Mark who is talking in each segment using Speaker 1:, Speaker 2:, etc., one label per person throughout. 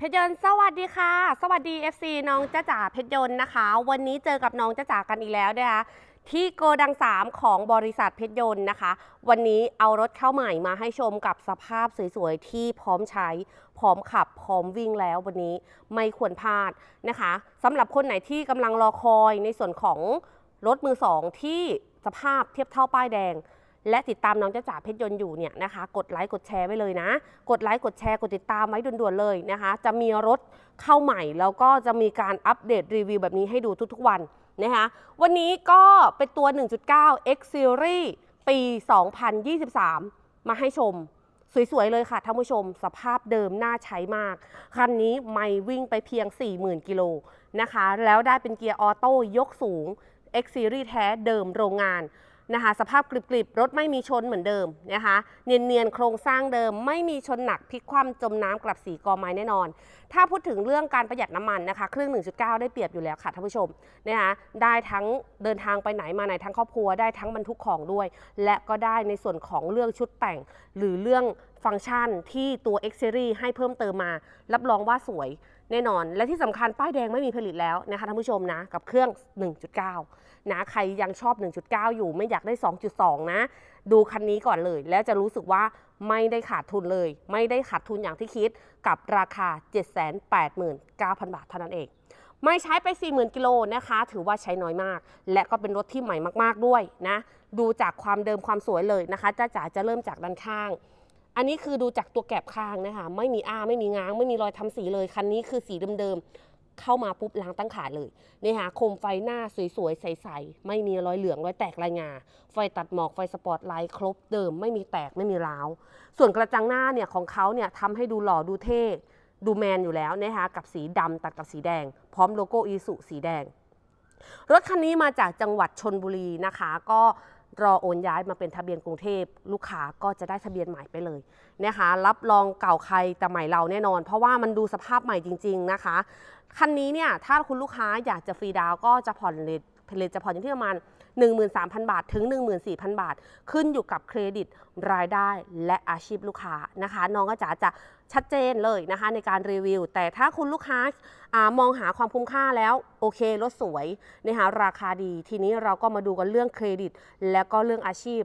Speaker 1: เพชรยนต์สวัสดีค่ะ สวัสดี FC น้องจ้าจ๋าเพชรยนต์นะคะ วันนี้เจอกับน้องจ้าจ๋ากันอีกแล้วนะคะที่โกดัง 3 ของบริษัทเพชรยนต์นะคะ วันนี้เอารถเข้าใหม่มาให้ชมกับสภาพสวยๆ ที่พร้อมใช้ พร้อมขับ พร้อมวิ่งแล้ววันนี้ไม่ควรพลาดนะคะสำหรับคนไหนที่กำลังรอคอยในส่วนของรถมือสองที่สภาพเทียบเท่าป้ายแดง และติดตามน้องจ้าจ๋าเพชรยนต์อยู่เนี่ยนะคะ กดไลค์กดแชร์ไว้เลยนะ กดไลค์กดแชร์กดติดตามไว้ด่วนๆเลยนะคะ จะมีรถเข้าใหม่ แล้วก็จะมีการอัปเดตรีวิวแบบนี้ให้ดูทุกๆวันนะคะวันนี้ก็เป็นตัว 1.9 X Series ปี 2023 มาให้ชม สวย ๆ เลยค่ะท่านผู้ชม สภาพเดิมน่าใช้มาก คันนี้ไม่วิ่งไปเพียง 40,000 กิโลนะคะ แล้วได้เป็นเกียร์ออโต้ยกสูง X Series แท้เดิมโรงงาน นะคะสภาพกริบๆรถไม่มีชนเหมือนเดิมนะคะเนียนๆโครงสร้างเดิม ไม่มีชนหนักพลิกคว่ำจมน้ำกลับสีกอไม้แน่นอน ถ้าพูดถึงเรื่องการประหยัดน้ำมันนะคะเครื่อง 1.9 ได้เปรียบอยู่แล้วค่ะท่านผู้ชมนะคะได้ทั้งเดินทางไปไหนมาไหนทั้งครอบครัวได้ทั้งบรรทุกของด้วย และก็ได้ในส่วนของเรื่องชุดแต่ง หรือเรื่องฟังก์ชันที่ตัว X Series ให้เพิ่มเติมมา รับรองว่าสวย แน่นอน และที่สำคัญป้ายแดงไม่มีผลิตแล้วนะคะท่านผู้ชมนะ กับเครื่อง 1.9 นะใครยังชอบ 1.9 อยู่ไม่อยากได้ 2.2 นะ ดูคันนี้ก่อนเลย แล้วจะรู้สึกว่าไม่ได้ขาดทุนเลย ไม่ได้ขาดทุนอย่างที่คิดกับราคา 789,000 บาทเท่านั้นเองไม่ใช้ไป 40,000 กิโลนะคะ ถือว่าใช้น้อยมาก และก็เป็นรถที่ใหม่มาก ๆ ด้วยนะ ดูจากความเดิมความสวยเลยนะคะจ้าจ๋าจะเริ่มจากด้านข้าง อันนี้คือดูจากตัวแกบข้างนะคะ ไม่มีอ้าไม่มีง้าง ไม่มีรอยทำสีเลย คันนี้คือสีเดิมๆ เข้ามาปุ๊บล้างตั้งขาเลยนี่ค่ะโคมไฟหน้าสวยๆ ใสๆ ไม่มีรอยเหลือง รอยแตกรายงา ไฟตัดหมอกไฟสปอตไลท์ครบเดิม ไม่มีแตกไม่มีร้าว ส่วนกระจังหน้าเนี่ยของเขาเนี่ยทำให้ดูหล่อดูเท่ดูแมนอยู่แล้วนะคะกับสีดำตัดกับสีแดง พร้อมโลโก้อีสุสีแดง รถคันนี้มาจากจังหวัดชนบุรีนะคะ ก็ รอโอนย้ายมาเป็นทะเบียนกรุงเทพลูกค้าก็จะได้ทะเบียนใหม่ไปเลยนะคะรับรองเก่าใครแต่ใหม่เราแน่นอน เพราะว่ามันดูสภาพใหม่จริง ๆนะคะคันนี้เนี่ยถ้าคุณลูกค้าอยากจะฟรีดาวก็จะผ่อนเลทเลทจะผ่อนอยู่ที่ประมาณ 13,000 บาท ถึง 14,000 บาท ขึ้นอยู่กับเครดิตรายได้และอาชีพลูกค้านะคะ น้องก็จะจะชัดเจนเลยนะคะในการรีวิว แต่ถ้าคุณลูกค้าอามองหาความคุ้มค่าแล้ว โอเครถสวยนะคะราคาดี ทีนี้เราก็มาดูกันเรื่องเครดิต แล้วก็เรื่องอาชีพ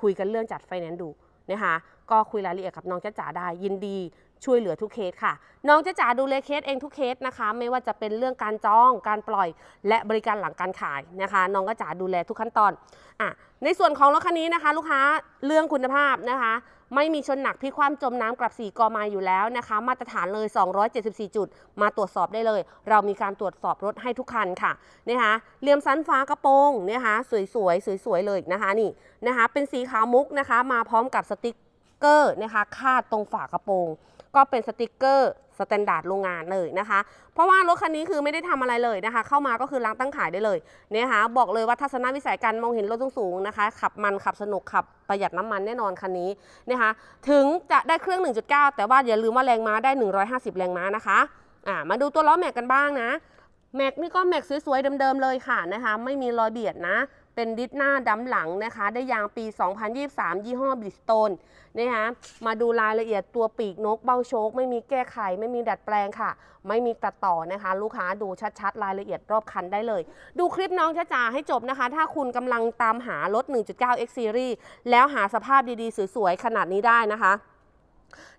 Speaker 1: คุยกันเรื่องจัดไฟแนนซ์ดูนะคะก็คุยรายละเอียดกับน้องจ้าจ๋าได้ยินดี ช่วยเหลือทุกเคสค่ะ น้องจ้าจ๋าดูแลเคสเองทุกเคสนะคะ ไม่ว่าจะเป็นเรื่องการจองการปล่อย และบริการหลังการขายนะคะ น้องก็จ๋าดูแลทุกขั้นตอนอะในส่วนของรถคันนี้นะคะ ลูกค้าเรื่องคุณภาพนะคะ ไม่มีชนหนักที่ความจมน้ำกลับสีกอมาอยู่แล้วนะคะ มาตรฐานเลย 274 จุด มาตรวจสอบได้เลย เรามีการตรวจสอบรถให้ทุกคันค่ะนะคะเหลี่ยมสันฟ้ากระโปรงนะคะสวยๆสวยๆเลยนะคะนี่นะคะ เป็นสีขาวมุกนะคะ มาพร้อมกับสติ๊กเกอร์นะคะคาดตรงฝากระโปรง ก็เป็นสติกเกอร์สแตนดาร์ดโรงงานเลยนะคะ เพราะว่ารถคันนี้คือไม่ได้ทำอะไรเลยนะคะ เข้ามาก็คือล้างตั้งขายได้เลยเนะคะบอกเลยว่าทัศนวิสัยการมองเห็นรถสูงๆนะคะ ขับมันขับสนุกขับประหยัดน้ำมันแน่นอนคันนี้นะคะถึงจะได้เครื่อง 1.9 แต่ว่าอย่าลืมว่าแรงม้าได้ 150 แรงม้านะคะอ่ามาดูตัวล้อแม็กกันบ้างนะแม็กนี่ก็แม็กสวยๆเดิมๆเลยค่ะนะคะ ไม่มีรอยเบียดนะ เป็นดิสหน้าดำหลังนะคะ ได้ยางปี 2023 ยี่ห้อบิสโตนนะคะมาดูรายละเอียดตัวปีกนกเบ้าโชค ไม่มีแก้ไข ไม่มีดัดแปลงค่ะ ไม่มีตัดต่อนะคะ ลูกค้าดูชัดๆ รายละเอียดรอบคันได้เลย ดูคลิปน้องจ้าให้จบนะคะ ถ้าคุณกำลังตามหารถ 1.9 X Series แล้วหาสภาพดีๆ สวยๆ ขนาดนี้ได้นะคะ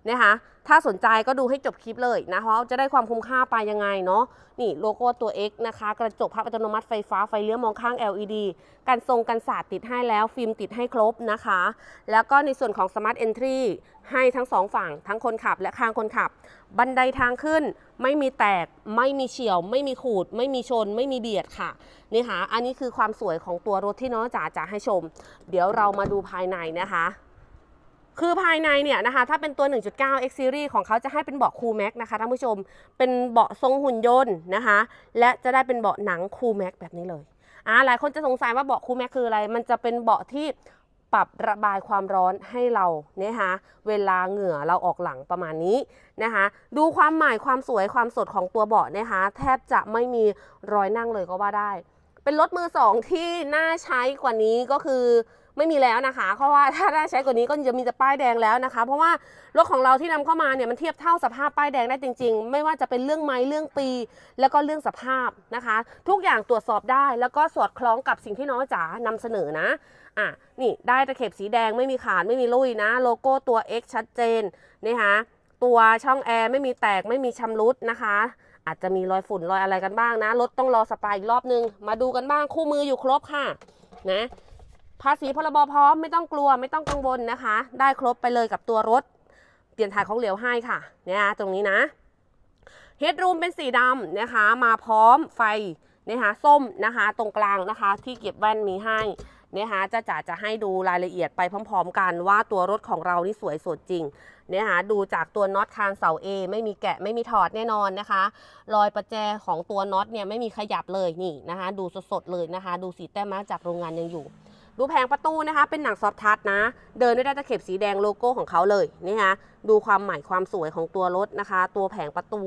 Speaker 1: นะคะถ้าสนใจก็ดูให้จบคลิปเลยนะเพราะจะได้ความคุ้มค่าไปยังไงเนาะนี่โลโก้ตัว X นะคะ กระจกพับอัตโนมัติไฟฟ้าไฟเลี้ยวมองข้าง LED กันทรงกันศาสตร์ติดให้แล้วฟิล์มติดให้ครบนะคะ แล้วก็ในส่วนของ Smart Entry ให้ทั้งสองฝั่งทั้งคนขับและข้างคนขับ บันไดทางขึ้น ไม่มีแตก ไม่มีเฉียว ไม่มีขูด ไม่มีชน ไม่มีเบียดค่ะนี่ค่ะอันนี้คือความสวยของตัวรถที่น้องจ๋าจะให้ชม เดี๋ยวเรามาดูภายในนะคะ คือภายในเนี่ยนะคะถ้าเป็นตัว 1.9 X Series ของเขาจะให้เป็นเบาะคูลแม็กนะคะท่านผู้ชม เป็นเบาะทรงหุ่นยนต์นะคะ และจะได้เป็นเบาะหนังคูลแม็กแบบนี้เลยอ่าหลายคนจะสงสัยว่าเบาะคูลแม็กคืออะไร มันจะเป็นเบาะที่ปรับระบายความร้อนให้เรานะคะเวลาเหงื่อเราออกหลังประมาณนี้นะคะดูความใหม่ความสวยความสดของตัวเบาะนะคะแทบจะไม่มีรอยนั่งเลยก็ว่าได้ เป็นรถมือสองที่น่าใช้กว่านี้ก็คือ ไม่มีแล้วนะคะ เพราะว่าถ้าได้ใช้กว่านี้ก็จะมีแต่ป้ายแดงแล้วนะคะ เพราะว่ารถของเราที่นำเข้ามาเนี่ยมันเทียบเท่าสภาพป้ายแดงได้จริง ๆ ไม่ว่าจะเป็นเรื่องไม้เรื่องปี แล้วก็เรื่องสภาพนะคะ ทุกอย่างตรวจสอบได้ แล้วก็สอดคล้องกับสิ่งที่น้องจ๋านำเสนอนะอะนี่ได้ตะเข็บสีแดงไม่มีขาดไม่มีลุยนะ โลโก้ตัว X ชัดเจนนะคะตัวช่องแอร์ไม่มีแตกไม่มีชำรุดนะคะ อาจจะมีรอยฝุ่นรอยอะไรกันบ้างนะรถต้องรอสปายอีกรอบนึง มาดูกันบ้างคู่มืออยู่ครบค่ะนะ ภาษีพรบพร้อมไม่ต้องกลัวไม่ต้องกังวลนะคะ ได้ครบไปเลยกับตัวรถ เปลี่ยนถ่ายของเหลวให้ค่ะ เนี่ยตรงนี้นะเฮดรูมเป็นสีดำนะคะ มาพร้อมไฟนะคะส้มนะคะตรงกลางนะคะ ที่เก็บแว่นมีให้นะคะจะจ๋าจะให้ดูรายละเอียดไปพร้อม ๆ กันว่าตัวรถของเรานี่สวยสดจริงนะคะดูจากตัวน็อตคานเสา A ไม่มีแกะไม่มีถอดแน่นอนนะคะ รอยประแจของตัวน็อตเนี่ยไม่มีขยับเลยนี่นะคะ ดูสดๆเลยนะคะ ดูสีแต้มมาจากโรงงานยังอยู่ ดูแผงประตูนะคะ เป็นหนังซอฟทัชนะ เดินด้วยด้ตะเข็บสีแดงโลโก้ของเขาเลยนี่คะดูความใหม่ความสวยของตัวรถนะคะ ตัวแผงประตู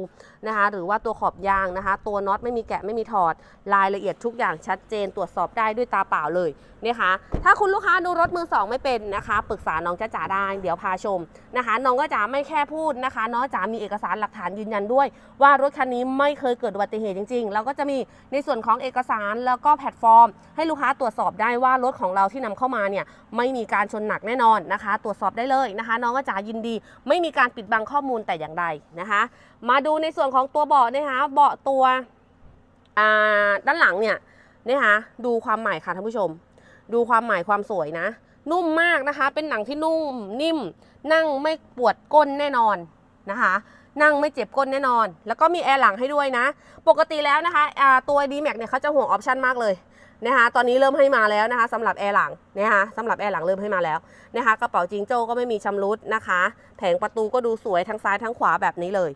Speaker 1: นะคะ หรือว่าตัวขอบยางนะคะ ตัวน็อตไม่มีแกะไม่มีถอด รายละเอียดทุกอย่างชัดเจน ตรวจสอบได้ด้วยตาเปล่าเลยนะคะ ถ้าคุณลูกค้าดูรถมือสองไม่เป็นนะคะปรึกษาน้องจ้าจ๋าได้เดี๋ยวพาชมนะคะ น้องก็จ๋าไม่แค่พูดนะคะน้องจ๋ามีเอกสารหลักฐานยืนยันด้วย ว่ารถคันนี้ไม่เคยเกิดอุบัติเหตุจริงๆ แล้วก็จะมีในส่วนของเอกสารแล้วก็แพลตฟอร์ม ให้ลูกค้าตรวจสอบได้ว่ารถของเราที่นำเข้ามาเนี่ยไม่มีการชนหนักแน่นอนนะคะ ตรวจสอบได้เลยนะคะ น้องก็จ๋ายินดีไม่มีการปิดบังข้อมูลแต่อย่างใดนะคะ มาดูในส่วนของตัวเบาะนะคะเบาะตัวด้านหลังเนี่ยนะคะดูความใหม่ค่ะท่านผู้ชม ดูความใหม่ความสวยนะ นุ่มมากนะคะ เป็นหนังที่นุ่มนิ่ม นั่งไม่ปวดก้นแน่นอนนะคะ นั่งไม่เจ็บก้นแน่นอน แล้วก็มีแอร์หลังให้ด้วยนะ ปกติแล้วนะคะตัว d m a x เนี่ยเขาจะห่วงออปชันมากเลย นะคะตอนนี้เริ่มให้มาแล้วนะคะสำหรับแอร์หลังนะคะสำหรับแอร์หลังเริ่มให้มาแล้วนะคะกระเป๋าจิงโจ้ก็ไม่มีชำรุดนะคะ แผงประตูก็ดูสวยทั้งซ้ายทั้งขวาแบบนี้เลย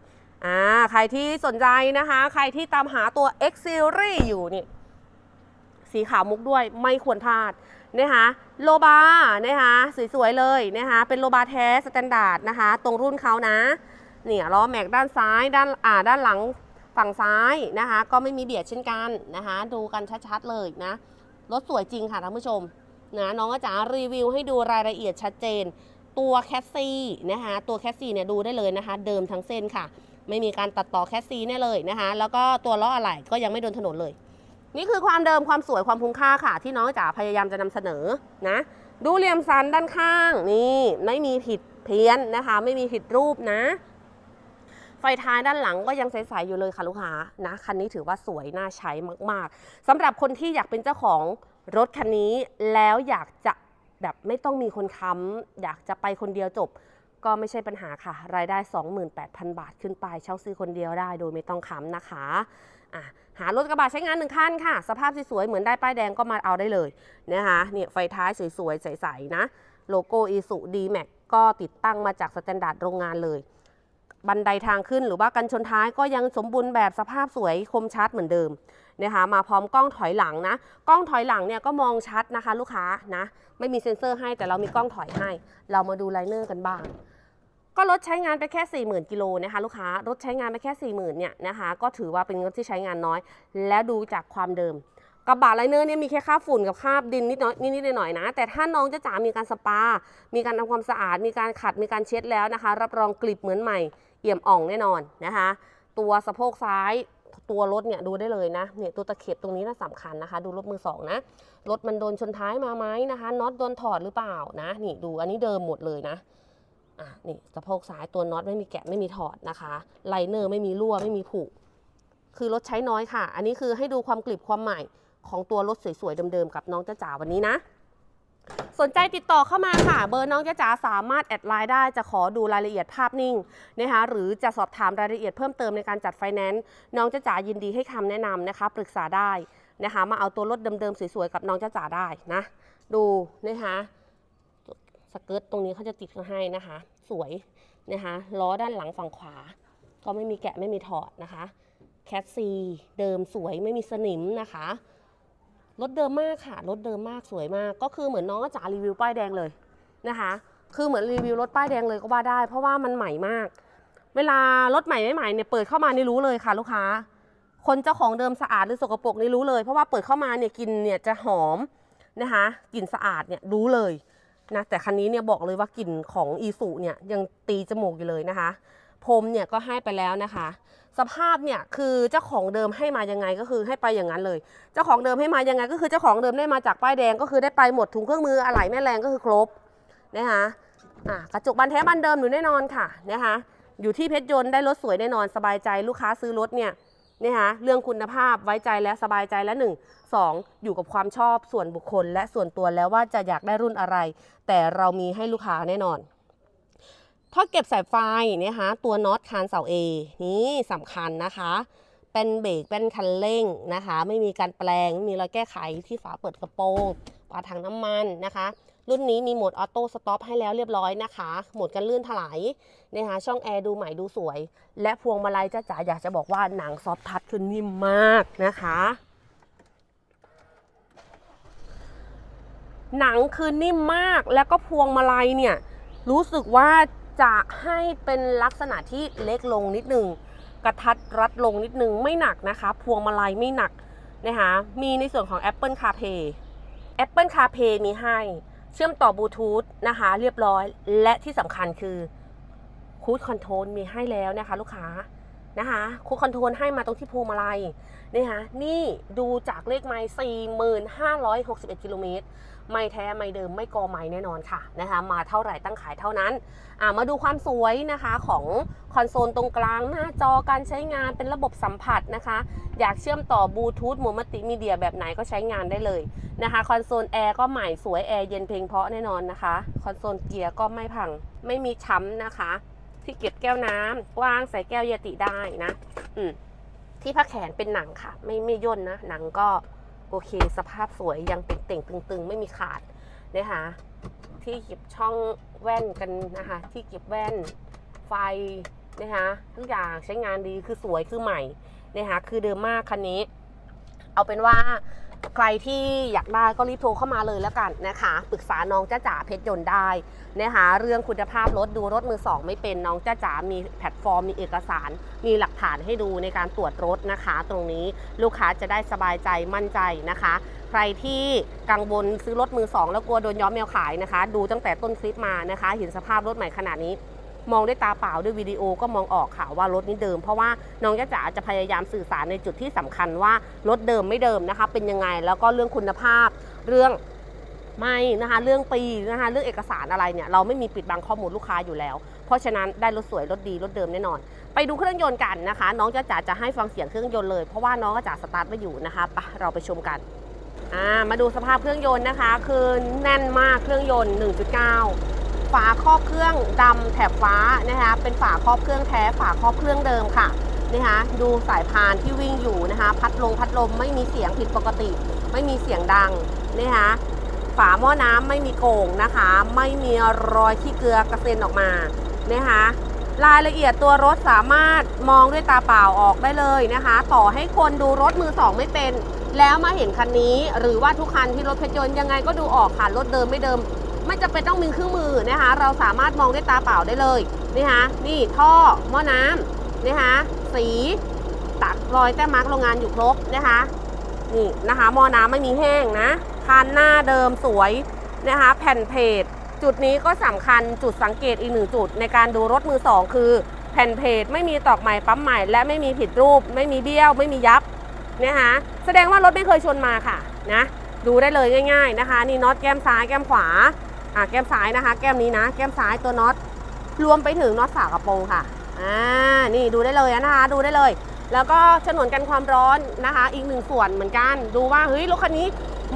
Speaker 1: อ่าใครที่สนใจนะคะ ใครที่ตามหาตัว X Series อยู่นี่สีขาวมุกด้วยไม่ควรพลาดนะคะโลบานะคะสวยๆเลยนะคะเป็นโลบาแท้สแตนดาร์ดนะคะ ตรงรุ่นเขานะเนี่ยล้อแม็กด้านซ้ายด้านอ่าด้านหลัง ฝั่งซ้ายนะคะ ก็ไม่มีเบียดเช่นกันนะคะ ดูกันชัดๆเลยนะ รถสวยจริงค่ะท่านผู้ชมนะน้องก็จะรีวิวให้ดูรายละเอียดชัดเจน ตัวแคสซี่นะคะตัวแคสซี่เนี่ยดูได้เลยนะคะ เดิมทั้งเส้นค่ะ ไม่มีการตัดต่อแคสซี่แน่เลยนะคะ แล้วก็ตัวล้ออะไหล่ก็ยังไม่โดนถนนเลย นี่คือความเดิมความสวยความคุ้มค่าค่ะ ที่น้องจ๋าพยายามจะนำเสนอนะดูเหลี่ยมสันด้านข้างนี่ไม่มีผิดเพี้ยนนะคะ ไม่มีผิดรูปนะ ไฟท้ายด้านหลังก็ยังใสๆอยู่เลยค่ะลูกค้านะคันนี้ถือว่าสวยน่าใช้มากๆสำหรับคนที่อยากเป็นเจ้าของรถคันนี้แล้วอยากจะแบบไม่ต้องมีคนค้ำอยากจะไปคนเดียวจบ ก็ไม่ใช่ปัญหาค่ะ รายได้ 28,000 บาทขึ้นไปเช่าซื้อคนเดียวได้โดยไม่ต้องค้ำนะคะอะหารถกระบะใช้งานหนึ่งคันค่ะ สภาพสวยๆเหมือนได้ป้ายแดงก็มาเอาได้เลยนะคะเนี่ยไฟท้ายสวยๆใสๆนะ โลโก้อีสุดีแม็กก็ติดตั้งมาจากสแตนดาร์ดโรงงานเลย บันไดทางขึ้นหรือว่ากันชนท้ายก็ยังสมบูรณ์แบบสภาพสวยคมชัดเหมือนเดิมนะคะมาพร้อมกล้องถอยหลังนะ กล้องถอยหลังเนี่ยก็มองชัดนะคะ ลูกค้านะ ไม่มีเซ็นเซอร์ให้แต่เรามีกล้องถอยให้ เรามาดูไลเนอร์กันบ้าง ก็รถใช้งานไปแค่ 40,000กิโลนะคะลูกค้ารถใช้งานไปแค่ 40,000เนี่ยนะคะก็ถือว่าเป็นรถที่ใช้งานน้อย และดูจากความเดิมกระบะไลเนอร์เนี่ยมีแค่คราบฝุ่นกับคราบดินนิดน้อยนิดหน่อยนะ แต่ถ้าน้องจะจ๋ามีการสปา มีการทำความสะอาด มีการขัดมีการเช็ดแล้วนะคะ รับรองกลิบเหมือนใหม่ เอี่ยมอ่องแน่นอนนะคะ ตัวสะโพกซ้ายตัวรถเนี่ยดูได้เลยนะเนี่ยตัวตะเข็บตรงนี้น่าสำคัญนะคะ ดูรถมือสองนะรถมันโดนชนท้ายมาไหมนะคะน็อตโดนถอดหรือเปล่านะนี่ดูอันนี้เดิมหมดเลยนะอะนี่สะโพกซ้ายตัวน็อตไม่มีแกะไม่มีถอดนะคะไลเนอร์ไม่มีรั่วไม่มีผุคือรถใช้น้อยค่ะ อันนี้คือให้ดูความกลิบความใหม่ของตัวรถสวยๆเดิมๆกับน้องจ้าจ๋าวันนี้นะ สนใจติดต่อเข้ามาค่ะ เบอร์น้องจ้าจ๋าสามารถแอดไลน์ได้จะขอดูรายละเอียดภาพนิ่งนะคะหรือจะสอบถามรายละเอียดเพิ่มเติมในการจัดไฟแนนซ์น้องจ้าจ๋ายินดีให้คำแนะนำนะคะ ปรึกษาได้นะคะ มาเอาตัวรถเดิมๆสวยๆกับน้องจ้าจ๋าได้นะ ดูนะคะสเกิร์ตตรงนี้เขาจะติดมาให้นะคะ สวยนะคะล้อด้านหลังฝั่งขวา ก็ไม่มีแกะไม่มีถอดนะคะแคทซีเดิมสวยไม่มีสนิมนะคะ รถเดิมมากค่ะ รถเดิมมากสวยมาก ก็คือเหมือนน้องจ๋ารีวิวป้ายแดงเลยนะคะ คือเหมือนรีวิวรถป้ายแดงเลยก็ว่าได้ เพราะว่ามันใหม่มาก เวลารถใหม่ไม่ใหม่เนี่ยเปิดเข้ามานี่รู้เลยค่ะ ลูกค้า คนเจ้าของเดิมสะอาดหรือสกปรกนี่รู้เลย เพราะว่าเปิดเข้ามาเนี่ยกลินเนี่ยจะหอมนะคะกลิ่นสะอาดเนี่ยรู้เลยนะแต่คันนี้เนี่ยบอกเลยว่ากลิ่นของอีสุเนี่ยยังตีจมูกอยู่เลยนะคะพรมเนี่ยก็ให้ไปแล้วนะคะ สภาพเนี่ยคือเจ้าของเดิมให้มายังไงก็คือให้ไปอย่างนั้นเลย เจ้าของเดิมให้มายังไงก็คือเจ้าของเดิมได้มาจากป้ายแดงก็คือได้ไปหมดถุงเครื่องมืออะไหล่แม่แรงก็คือครบนะคะอะกระจกบานแท้บานเดิมอยู่แน่นอนค่ะนะคะอยู่ที่เพชรยนต์ได้รถสวยแน่นอนสบายใจลูกค้าซื้อรถเนี่ยนะคะเรื่องคุณภาพไว้ใจและสบายใจและหนึ่งสองอยู่กับความชอบส่วนบุคคล และส่วนตัวแล้วว่าจะอยากได้รุ่นอะไร แต่เรามีให้ลูกค้าแน่นอน ถ้าเก็บสายไฟนะคะตัวน็อตคานเสา A นี่สำคัญนะคะ เป็นเบรกเป็นคันเร่งนะคะ ไม่มีการแปลงไม่มีรอยแก้ไขที่ฝาเปิดกระโปรงฝาถังน้ำมันนะคะ รุ่นนี้มีโหมดออโต้สต็อปให้แล้วเรียบร้อยนะคะ โหมดกันลื่นถลายนะคะช่องแอร์ดูใหม่ดูสวย และพวงมาลัยจ้าจ๋าอยากจะบอกว่าหนังซอฟทัชคือนิ่มมากนะคะหนังคือนิ่มมากแล้วก็พวงมาลัยเนี่ย รู้สึกว่า จะให้เป็นลักษณะที่เล็กลงนิดนึงกระทัดรัดลงนิดนึงไม่หนักนะคะ พวงมาลัยไม่หนักนะคะมีในส่วนของ Apple CarPlay Apple CarPlay มีให้เชื่อมต่อบลูทูธนะคะเรียบร้อย และที่สำคัญคือคูดคอนโทรลมีให้แล้วนะคะ ลูกค้านะคะคูดคอนโทรลให้มาตรงที่พวงมาลัยนะคะนี่ดูจากเลขไมล์4,561 กิโลเมตร ไม่แท้ไม่เดิมไม่กอไม่แน่นอนค่ะนะคะมาเท่าไหร่ตั้งขายเท่านั้นอ่ามาดูความสวยนะคะของคอนโซลตรงกลางหน้าจอการใช้งานเป็นระบบสัมผัสนะคะ อยากเชื่อมต่อบลูทูธมูมัติมีเดียแบบไหนก็ใช้งานได้เลยนะคะคอนโซลแอร์ก็ใหม่สวยแอร์เย็นเพลงเพาะแน่นอนนะคะคอนโซลเกียร์ก็ไม่พังไม่มีช้ำนะคะ ที่เก็บแก้วน้ำวางใส่แก้วเยติได้นะ อืมที่ผ้าแขนเป็นหนังค่ะ ไม่ไม่ย่นนะ หนังก็ โอเค สภาพสวยยังเต่งๆตึง ๆ ไม่มีขาดนะคะที่เก็บช่องแว่นกันนะคะ ที่เก็บแว่นไฟนะคะทุกอย่างใช้งานดีคือสวยคือใหม่นะคะคือเดิมมากคันนี้ เอาเป็นว่า ใครที่อยากได้ก็รีบโทรเข้ามาเลยแล้วกันนะคะ ปรึกษาน้องจ้าจ๋าเพชรยนต์ได้นะคะ เรื่องคุณภาพรถดูรถมือสองไม่เป็นน้องจ้าจ๋ามีแพลตฟอร์ม มีเอกสาร มีหลักฐานให้ดูในการตรวจรถนะคะ ตรงนี้ลูกค้าจะได้สบายใจมั่นใจนะคะ ใครที่กังวลซื้อรถมือสองแล้วกลัวโดนย้อมแมวขายนะคะ ดูตั้งแต่ต้นคลิปมานะคะ เห็นสภาพรถใหม่ขนาดนี้ มองด้วยตาเปล่าด้วยวิดีโอก็มองออกค่ะว่ารถนี้เดิม เพราะว่าน้องยะจ๋าจะพยายามสื่อสารในจุดที่สำคัญว่ารถเดิมไม่เดิมนะคะ เป็นยังไงแล้วก็เรื่องคุณภาพเรื่องไม่นะคะเรื่องปีนะคะเรื่องเอกสารอะไรเนี่ยเราไม่มีปิดบังข้อมูลลูกค้าอยู่แล้ว เพราะฉะนั้นได้รถสวยรถดีรถเดิมแน่นอน ไปดูเครื่องยนต์กันนะคะ น้องจ้าจ๋าจะให้ฟังเสียงเครื่องยนต์เลยเพราะว่าน้องจ้าจ๋าสตาร์ทไว้อยู่นะคะไปเราไปชมกันมาดูสภาพเครื่องยนต์นะคะ คือแน่นมากเครื่องยนต์ 1.9 ฝาครอบเครื่องดำแถบฟ้านะคะเป็นฝาครอบเครื่องแท้ฝาครอบเครื่องเดิมค่ะนะคะดูสายพานที่วิ่งอยู่นะคะพัดลงพัดลมไม่มีเสียงผิดปกติ ไม่มีเสียงดังนะคะฝาหม้อน้ำไม่มีโก่งนะคะ ไม่มีรอยขี้เกลือกระเซ็นออกมานะคะรายละเอียดตัวรถสามารถมองด้วยตาเปล่าออกได้เลยนะคะ ต่อให้คนดูรถมือสองไม่เป็น แล้วมาเห็นคันนี้ หรือว่าทุกคันที่รถเพชรยนต์ยังไงก็ดูออกค่ะรถเดิมไม่เดิม ไม่จำเป็นต้องมีเครื่องมือนะคะ เราสามารถมองด้วยตาเปล่าได้เลยนะคะนี่ท่อหม้อน้ำนะคะสีตัดรอยแต้มมาร์กโรงงานอยู่ครบนะคะนี่นะคะหม้อน้ำไม่มีแห้งนะคันหน้าเดิมสวยนะคะแผ่นเพจจุดนี้ก็สำคัญจุดสังเกตอีกหนึ่งจุด ในการดูรถมือสองคือ แผ่นเพจไม่มีตอกใหม่ปั๊มใหม่และไม่มีผิดรูป ไม่มีเบี้ยว ไม่มียับนะคะแสดงว่ารถไม่เคยชนมาค่ะนะดูได้เลยง่าย ๆนะคะ นี่น็อตแก้มซ้ายแก้มขวา อ่าแก้มซ้ายนะคะ แก้มนี้นะ แก้มซ้ายตัวน็อตรวมไปถึงน็อตฝากระโปรงค่ะอ่านี่ดูได้เลยนะคะ ดูได้เลย แล้วก็ฉนวนกันความร้อนนะคะ อีกหนึ่งส่วนเหมือนกัน ดูว่าเฮ้ยรถคันนี้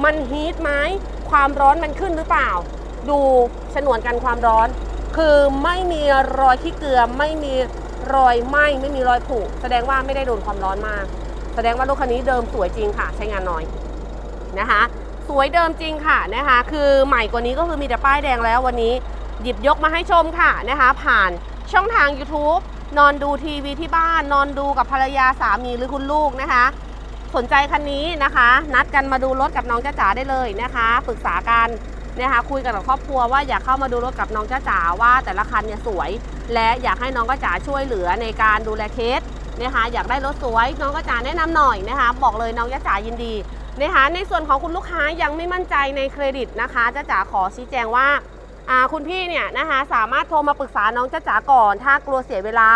Speaker 1: มันฮีทไหมความร้อนมันขึ้นหรือเปล่า ดูฉนวนกันความร้อน คือไม่มีรอยขี้เกลือไม่มีรอยไหม้ไม่มีรอยผุแสดงว่าไม่ได้โดนความร้อนมาก แสดงว่ารถคันนี้เดิมสวยจริงค่ะ ใช้งานน้อยนะคะ วยเดิมจริงค่ะนะคะ คือใหม่กว่านี้ก็คือมีแต่ป้ายแดงแล้ววันนี้หยิบยกมาให้ชมค่ะนะคะ ผ่านช่องทาง YouTube นอนดูทีวีที่บ้าน นอนดูกับภรรยาสามีหรือคุณลูกนะคะ สนใจคันนี้นะคะ นัดกันมาดูรถกับน้องจ้าจ๋าได้เลยนะคะปรึกษากันนะคะคุยกันกับครอบครัวว่าอยากเข้ามาดูรถกับน้องจ้าจ๋าว่าแต่ละคันเนี่ยสวย และอยากให้น้องจ้าจ๋าช่วยเหลือในการดูแลเคสนะคะอยากได้รถสวยน้องจ้าจ๋าแนะนำหน่อยนะคะ บอกเลยน้องจ้าจ๋ายินดี นะคะในส่วนของคุณลูกค้ายังไม่มั่นใจในเครดิตนะคะจ้าจ๋าขอชี้แจงว่าคุณพี่เนี่ยนะคะสามารถโทรมาปรึกษาน้องจ้าจ๋าก่อน ถ้ากลัวเสียเวลา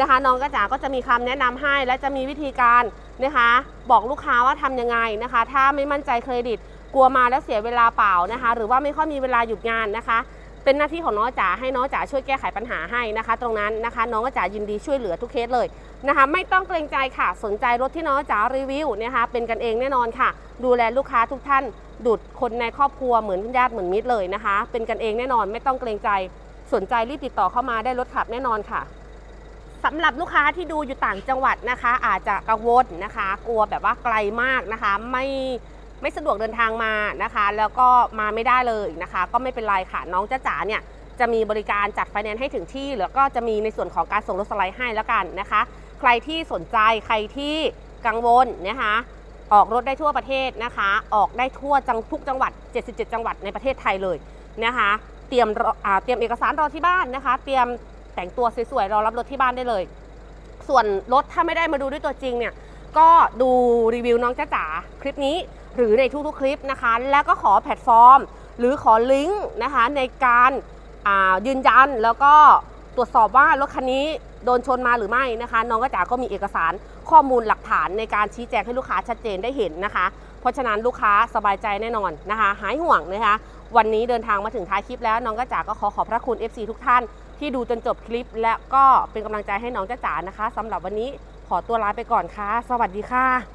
Speaker 1: นะคะน้องจ้าจ๋าก็จะมีคำแนะนำให้ และจะมีวิธีการนะคะบอกลูกค้าว่าทำยังไงนะคะ ถ้าไม่มั่นใจเครดิตกลัวมาแล้วเสียเวลาเปล่านะคะ หรือว่าไม่ค่อยมีเวลาหยุดงานนะคะ เป็นหน้าที่ของน้องจ๋าให้น้องจ๋าช่วยแก้ไขปัญหาให้นะคะ ตรงนั้นนะคะ น้องจ๋ายินดีช่วยเหลือทุกเคสเลยนะคะ ไม่ต้องเกรงใจค่ะสนใจรถที่น้องจ๋ารีวิวนะคะ เป็นกันเองแน่นอนค่ะ ดูแลลูกค้าทุกท่าน ดุดคนในครอบครัวเหมือนญาติเหมือนมิตรเลยนะคะ เป็นกันเองแน่นอนไม่ต้องเกรงใจ สนใจรีบติดต่อเข้ามาได้รถขับแน่นอนค่ะสำหรับลูกค้าที่ดูอยู่ต่างจังหวัดนะคะ อาจจะกังวลนะคะ กลัวแบบว่าไกลมากนะคะ ไม่ ไม่สะดวกเดินทางมานะคะ แล้วก็มาไม่ได้เลยนะคะ ก็ไม่เป็นไรค่ะน้องจ้าจ๋าเนี่ยจะมีบริการจัดไฟแนนซ์ให้ถึงที่ แล้วก็จะมีในส่วนของการส่งรถสไลด์ให้แล้วกันนะคะ ใครที่สนใจใครที่กังวลนะคะออกรถได้ทั่วประเทศนะคะ ออกได้ทั่วจังทุกจังหวัด 77 จังหวัดในประเทศไทยเลยนะคะ เตรียมรออ่าเตรียมเอกสารรอที่บ้านนะคะ เตรียมแต่งตัวสวยๆรอรับรถที่บ้านได้เลย ส่วนรถถ้าไม่ได้มาดูด้วยตัวจริงเนี่ยก็ดูรีวิวน้องจ้าจ๋าคลิปนี้ หรือในทุกๆคลิปนะคะ แล้วก็ขอแพลตฟอร์ม หรือขอลิงก์นะคะในการยืนยันแล้วก็ตรวจสอบว่ารถคันนี้โดนชนมาหรือไม่นะคะ น้องกระจ๋าก็มีเอกสารข้อมูลหลักฐานในการชี้แจงให้ลูกค้าชัดเจนได้เห็นนะคะ เพราะฉะนั้นลูกค้าสบายใจแน่นอนนะคะ หายห่วงนะคะ วันนี้เดินทางมาถึงท้ายคลิปแล้วน้องกระจ๋าก็ขอขอบพระคุณ FC ทุกท่าน ที่ดูจนจบคลิป และก็เป็นกำลังใจให้น้องจ้าจ๋านะคะสำหรับวันนี้ขอตัวลาไปก่อนค่ะ สวัสดีค่ะ